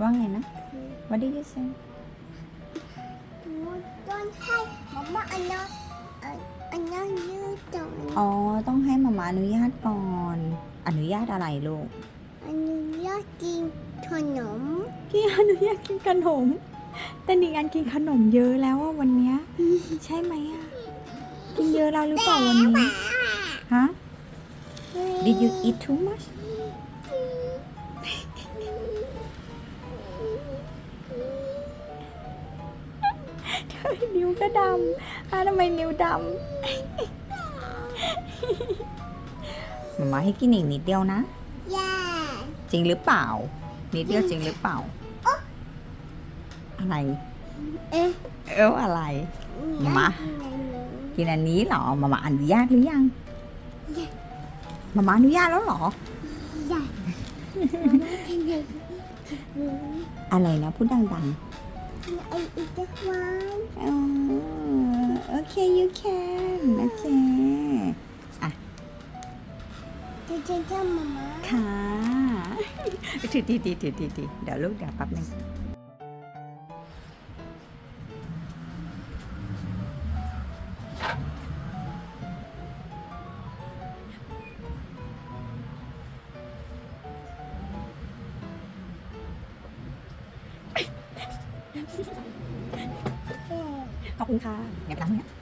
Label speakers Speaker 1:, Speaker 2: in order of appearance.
Speaker 1: ว่าไงนะ What did you say
Speaker 2: ต้นให้มาม่าอันนั้นอันนั้นยืดตรง
Speaker 1: อ๋อ ต้องให้มามาอนุญาตก่อน อนุญาตอะไรลูก
Speaker 2: อันนี้ยอดกินขนม
Speaker 1: พี่อนุญาตกินขนม แต่หนิงอันกินขนมเยอะแล้วอะวันเนี้ยใช่ไหมอะกินเยอะแล้วหรือเปล่าวันนี้ ฮะ Did you eat too much นิ้วก็ดำอ้าวทำไมนิ้วดำมามาให้กินอีกนิดเดียวนะ
Speaker 2: ย่า
Speaker 1: จริงหรือเปล่า นิดเดียวจริงหรือเปล่า อะไร
Speaker 2: เอ๊ะ
Speaker 1: เอ้าอะไร มา กินอันนี้เหรอมามาอนุญาตหรือยังมามาอนุญาตแล้วเหรอ
Speaker 2: ย่า
Speaker 1: อะไรนะพูดดัง
Speaker 2: ไอ้อีกจะวาน
Speaker 1: ๆ อ๋อโอเค you can โอเค
Speaker 2: จะจะจะมาม่า
Speaker 1: ค่ะ ถือดีดีถือดีดีเดี๋ยวลูกเดี๋ยวแป๊บนึง ขอบคุณค่ะ เดี๋ยวไปล้างมือนะ